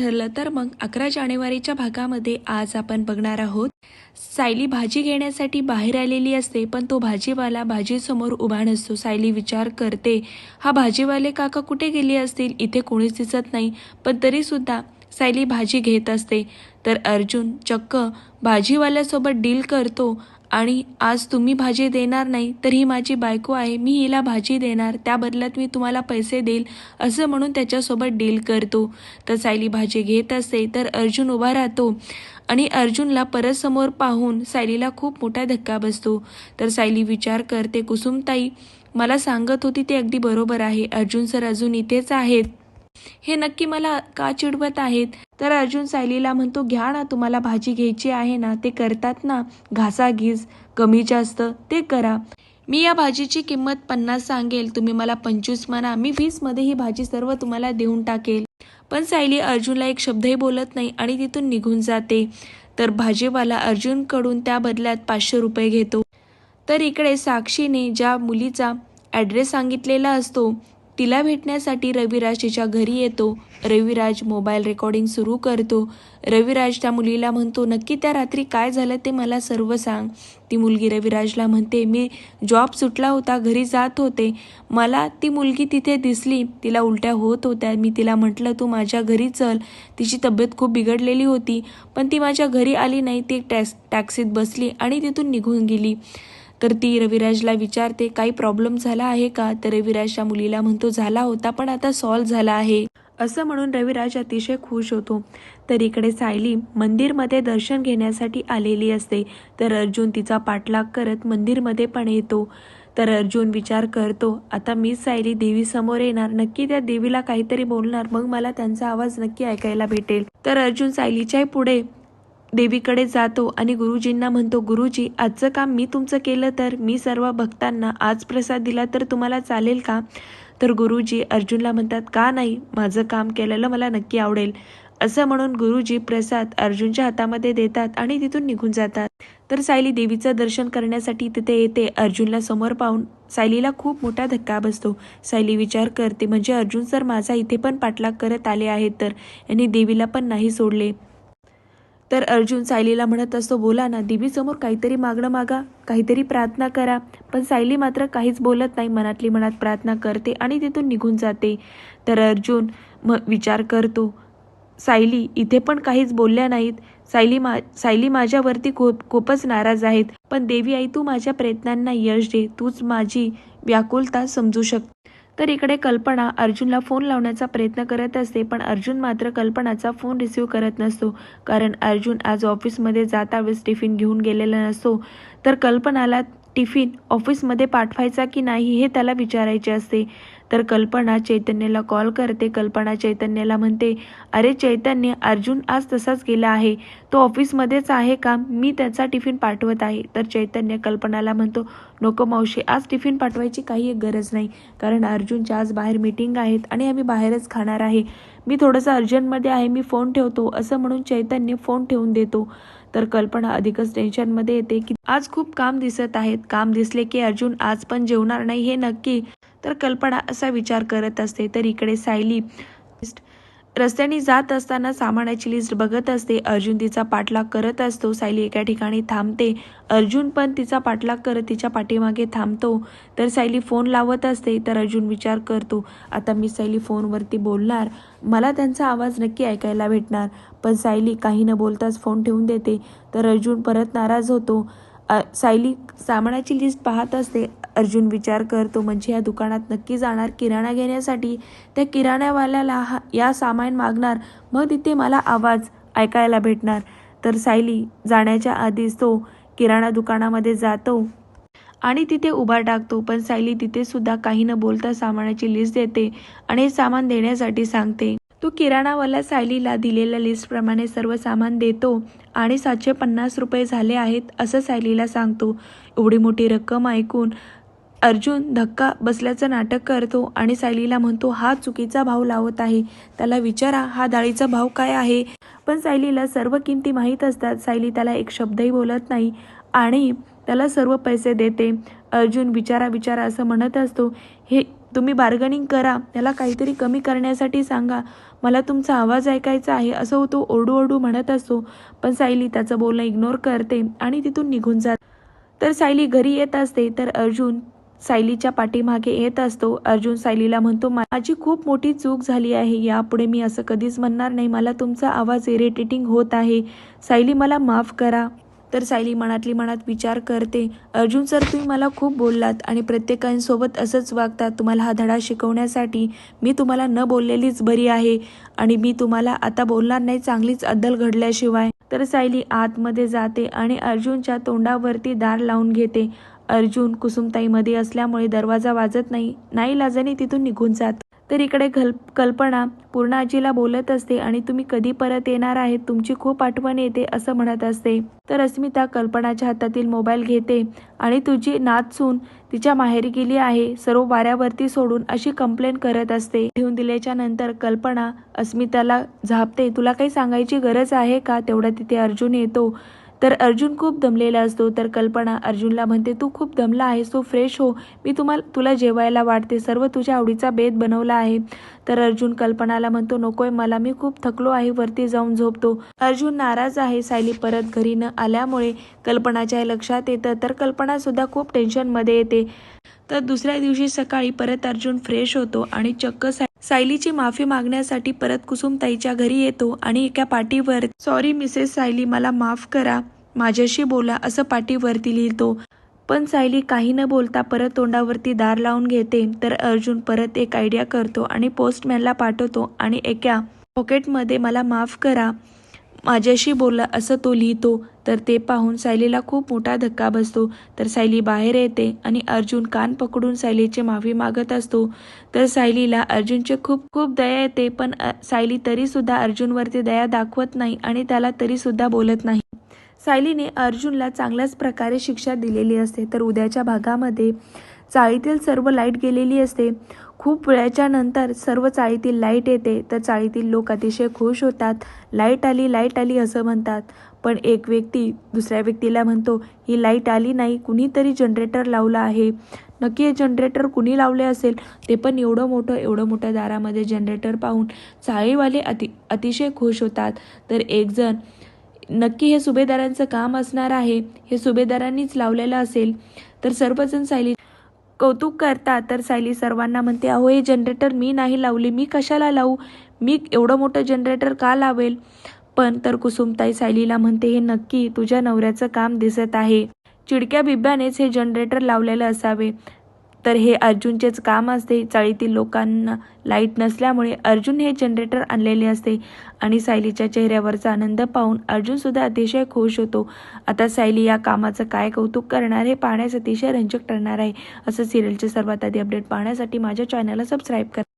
ठरलं तर मग अकरा जानेवारीच्या भागामध्ये आज आपण बघणार आहोत. सायली भाजी घेण्यासाठी बाहेर आलेली असते पण तो भाजीवाला भाजीसमोर उभा नसतो. सायली विचार करते हा भाजीवाले काका कुठे गेले असतील? इथे कोणीच दिसत नाही. पण तरीसुद्धा सायली भाजी घेत असते. तर अर्जुन चक्क भाजीवाल्यासोबत डील करतो आणि आज तुम्ही भाजी देणार नाही तर ही माझी बायको आहे मी हिला भाजी देणार त्या बदल्यात मी तुम्हाला पैसे देईल असं म्हणून त्याच्यासोबत डील करतो. तर सायली भाजी घेत असते तर अर्जुन उभा राहतो आणि अर्जुनला परत समोर पाहून सायलीला खूप मोठा धक्का बसतो. तर सायली विचार करते कुसुमताई मला सांगत होती ते अगदी बरोबर आहे अर्जुन सर अजून इथेच आहेत. हे नक्की मला का चिडवत आहेत? तर अर्जुन सायलीला म्हणतो घ्या ना तुम्हाला भाजी घ्यायची आहे ना ते करतात ना. घासाघीस कमी जास्त ते करा. मी या भाजीची किंमत पन्नास सांगेल तुम्ही मला पंचवीस म्हणा. मी वीसमध्ये ही भाजी सर्व तुम्हाला देऊन टाकेल. पण सायली अर्जुनला एक शब्दही बोलत नाही आणि तिथून निघून जाते. तर भाजीवाला अर्जुनकडून त्या बदल्यात पाचशे रुपये घेतो. तर इकडे साक्षीने ज्या मुलीचा ॲड्रेस सांगितलेला असतो तिला भेटण्यासाठी रविराज तिच्या घरी येतो. रविराज मोबाईल रेकॉर्डिंग सुरू करतो. रविराज त्या मुलीला म्हणतो नक्की त्या रात्री काय झालं ते मला सर्व सांग. ती मुलगी रविराजला म्हणते मी जॉब सुटला होता घरी जात होते. मला ती मुलगी तिथे दिसली. तिला उलट्या होत होत्या. मी तिला म्हटलं तू माझ्या घरी चल. तिची तब्येत खूप बिघडलेली होती. पण ती माझ्या घरी आली नाही. ती टॅक्स टॅक्सीत बसली आणि तिथून निघून गेली. तर ती रविराजला विचारते काही प्रॉब्लेम झाला आहे का? तर रविराजच्या मुलीला म्हणतो झाला होता पण आता सॉल्व झाला आहे. असं म्हणून रविराज अतिशय खुश होतो. तर इकडे सायली मंदिरमध्ये दर्शन घेण्यासाठी आलेली असते. तर अर्जुन तिचा पाठलाग करत मंदिरमध्ये पण येतो. तर अर्जुन विचार करतो आता मी सायली देवी समोर येणार. नक्की त्या देवीला काहीतरी बोलणार. मग मला त्यांचा आवाज नक्की ऐकायला भेटेल. तर अर्जुन सायलीच्याही पुढे देवीकडे जातो आणि गुरुजींना म्हणतो गुरुजी आजचं काम मी तुमचं केलं तर मी सर्व भक्तांना आज प्रसाद दिला तर तुम्हाला चालेल का? तर गुरुजी अर्जुनला म्हणतात का नाही? माझं काम केलेलं मला नक्की आवडेल. असं म्हणून गुरुजी प्रसाद अर्जुनच्या हातामध्ये देतात आणि तिथून निघून जातात. तर सायली देवीचं दर्शन करण्यासाठी तिथे येते. अर्जुनला समोर पाहून सायलीला खूप मोठा धक्का बसतो. सायली विचार करते म्हणजे अर्जुन सर माझा इथे पण पाठलाग करत आले आहेत तर? यांनी देवीला पण नाही सोडले. तर अर्जुन सायलीला म्हणत असतो बोला ना देवीसमोर काहीतरी मागणं मागा काहीतरी प्रार्थना करा. पण सायली मात्र काहीच बोलत नाही मनातली मनात प्रार्थना करते आणि तिथून निघून जाते. तर अर्जुन म विचार करतो सायली इथे पण काहीच बोलल्या नाहीत. सायली मा सायली माझ्यावरती खूप खूपच नाराज आहेत. पण देवी आई तू माझ्या प्रयत्नांना यश दे. तूच माझी व्याकुलता समजू शक तर इकडे कल्पना अर्जुनला फोन लावण्याचा प्रयत्न करत असते पण अर्जुन मात्र कल्पनाचा फोन रिसीव करत नसतो कारण अर्जुन आज ऑफिसमध्ये जाता वेळेस टिफिन घेऊन गेलेला नसतो. तर कल्पनाला टिफिन ऑफिसमध्ये पाठवायचा की नाही हे त्याला विचारायचे असते. तर कल्पना चैतन्याला कॉल करते. कल्पना चैतन्याला म्हणते अरे चैतन्य अर्जुन आज तसाच गेला आहे. तो ऑफिसमध्येच आहे का? मी त्याचा टिफिन पाठवत आहे. तर चैतन्य कल्पनाला म्हणतो नको मावशी आज टिफिन पाठवायची काही एक गरज नाही. कारण अर्जुनच्या आज बाहेर मीटिंग आहेत आणि आम्ही बाहेरच खाणार आहे. मी थोडंसं अर्जंटमध्ये आहे मी फोन ठेवतो. असं म्हणून चैतन्य फोन ठेवून देतो. तर कल्पना अधिकच टेन्शनमध्ये येते की आज खूप काम दिसत आहेत. काम दिसले की अर्जुन आज पण जेवणार नाही हे नक्की. तर कल्पना असा विचार करत असते. तर इकडे सायली रस्त्याने जात असताना सामानाची लिस्ट बघत असते. अर्जुन तिचा पाठलाग करत असतो. सायली एका ठिकाणी थांबते. अर्जुन पण तिचा पाठलाग करत तिच्या पाठीमागे थांबतो. तर सायली फोन लावत असते. तर अर्जुन विचार करतो आता मी सायली फोनवरती बोलणार? मला त्यांचा आवाज नक्की ऐकायला भेटणार. पण सायली काही न बोलताच फोन ठेवून देते. तर अर्जुन परत नाराज होतो. सायली सामानाची लिस्ट पाहत असते. अर्जुन विचार करतो म्हणजे या दुकानात नक्की जाणार? किराणा घेण्यासाठी? त्या किराण्यावाल्याला हा या सामान मागणार. मग तिथे मला आवाज ऐकायला भेटणार. तर सायली जाण्याच्या आधीच तो किराणा दुकानामध्ये जातो आणि तिथे उभा टाकतो. पण सायली तिथे सुद्धा काही न बोलता सामानाची लिस्ट देते आणि हे सामान देण्यासाठी सांगते. तो किराणावाला सायलीला दिलेल्या लिस्टप्रमाणे सर्व सामान देतो आणि सातशे पन्नास रुपये झाले आहेत असं सायलीला सांगतो. एवढी मोठी रक्कम ऐकून अर्जुन धक्का बसल्याचं नाटक करतो आणि सायलीला म्हणतो हा चुकीचा भाव लावत आहे. त्याला विचारा हा डाळीचा भाव काय आहे? पण सायलीला सर्व किमती माहीत असतात. सायली त्याला एक शब्दही बोलत नाही आणि त्याला सर्व पैसे देते. अर्जुन विचारा विचारा असं म्हणत असतो. हे तुम्ही बार्गनिंग करा. त्याला काहीतरी कमी करण्यासाठी सांगा. मला तुमचा आवाज ऐकायचा आहे. असं तो ओरडू ओरडू म्हणत असतो. पण सायली त्याचं बोलणं इग्नोर करते आणि तिथून निघून जात. तर सायली घरी येत असते तर अर्जुन सायलीच्या पाठीमागे येत असतो. अर्जुन सायलीला म्हणतो माझी खूप मोठी चूक झाली आहे. यापुढे मी असं कधीच म्हणणार नाही. मला तुमचा आवाज इरिटेटिंग होत आहे. सायली मला माफ करा. तर सायली मनातली मनात विचार करते अर्जुन सर तुम्ही मला खूप बोललात आणि प्रत्येकांसोबत असंच वागतात तुम्हाला हा धडा शिकवण्यासाठी मी तुम्हाला न बोललेलीच बरी आहे आणि मी तुम्हाला आता बोलणार नाही. चांगलीच अद्दल घडल्याशिवाय. तर सायली आतमध्ये जाते आणि अर्जुनच्या तोंडावरती दार लावून घेते. अर्जुन कुसुमताईमध्ये असल्यामुळे दरवाजा वाजत नाही. नाही लाजाने तिथून निघून जात. तर इकडे घल कल्पना पूर्ण आजीला बोलत असते आणि तुम्ही कधी परत येणार आहेत तुमची खूप आठवण येते असं म्हणत असते. तर अस्मिता कल्पनाच्या हातातील मोबाईल घेते आणि तुझी नाचून तिच्या माहेरी गेली आहे सर्व वाऱ्यावरती सोडून अशी कंप्लेंट करत असते. ठेवून दिल्याच्या नंतर कल्पना अस्मिताला झापते तुला काही सांगायची गरज आहे का? तेवढा तिथे अर्जुन येतो. तर अर्जुन खूप दमलेला असतो. तर कल्पना अर्जुनला म्हणते तू खूप दमला आहेस तू फ्रेश हो. मी तुम्हाला तुला जेवायला वाटते सर्व तुझ्या आवडीचा बेत बनवला आहे. तर अर्जुन कल्पनाला म्हणतो नकोय मला मी खूप थकलो आहे. वरती जाऊन झोपतो. अर्जुन नाराज आहे. सायली परत घरी न आल्यामुळे कल्पनाच्या लक्षात येतं. तर कल्पना सुद्धा खूप टेन्शनमध्ये येते. तर दुसऱ्या दिवशी सकाळी परत अर्जुन फ्रेश होतो आणि चक्क सायलीची माफी मागण्यासाठी परत कुसुमताईच्या घरी येतो आणि एका पाटीवर सॉरी मिसेस सायली मला माफ करा माझ्याशी बोला असं पाटीवरती लिहितो. पण सायली काही न बोलता परत तोंडावरती दार लावून घेते. तर अर्जुन परत एक आयडिया करतो आणि पोस्टमॅनला पाठवतो आणि एका पॉकेटमध्ये मला माफ करा माझ्याशी बोला असं तो लिहितो. तर ते पाहून सायलीला खूप मोठा धक्का बसतो. तर सायली बाहेर येते आणि अर्जुन कान पकडून सायलीची माफी मागत असतो. तर सायलीला अर्जुनचे खूप खूप दया येते पण सायली तरीसुद्धा अर्जुनवरती दया दाखवत नाही आणि त्याला तरीसुद्धा बोलत नाही. सायलीने अर्जुनला चांगल्याच प्रकारे शिक्षा दिलेली असते. तर उद्याच्या भागामध्ये चाळीतील सर्व लाइट गेलेली असते. खूप वेळाच्या नंतर सर्व चाळीतील लाइट येते. तर चाळीतील लोक अतिशय खुश होतात. लाइट आली लाइट आली असं म्हणतात. पण एक व्यक्ती दुसऱ्या व्यक्तीला म्हणतो ही लाइट आली नाही कुणीतरी जनरेटर लावलं आहे. नक्की हे जनरेटर कुणी लावले असेल? ते पण एवढं मोठं एवढं मोठ्या दारामध्ये जनरेटर पाहून चाळीवाले अति अतिशय खुश होतात. तर एकजण नक्की हे सुभेदारांचं काम असणार आहे? हे सुभेदारांनीच लावलेलं असेल? तर सर्वजण सायली कौतुक करतात तर सायली सर्वांना म्हणते अहो हे जनरेटर मी नाही लावले मी कशाला लावू? मी एवढं मोठं जनरेटर का लावेल? पण तर कुसुमताई सायलीला म्हणते हे नक्की तुझ्या नवऱ्याचं काम दिसत आहे. चिडक्या बिब्यानेच हे जनरेटर लावलेलं असावे. तर हे अर्जुनचेच काम असते. चाळीतील लोकांना लाइट नसल्यामुळे अर्जुन हे जनरेटर आणलेले असते आणि सायलीच्या चेहऱ्यावरचा आनंद पाहून अर्जुनसुद्धा अतिशय खुश होतो. आता सायली या कामाचं काय कौतुक करणार हे पाहण्यास अतिशय रंजक ठरणार आहे. असं सिरियलचे सर्वात आधी अपडेट पाहण्यासाठी माझ्या चॅनलला सबस्क्राईब करा.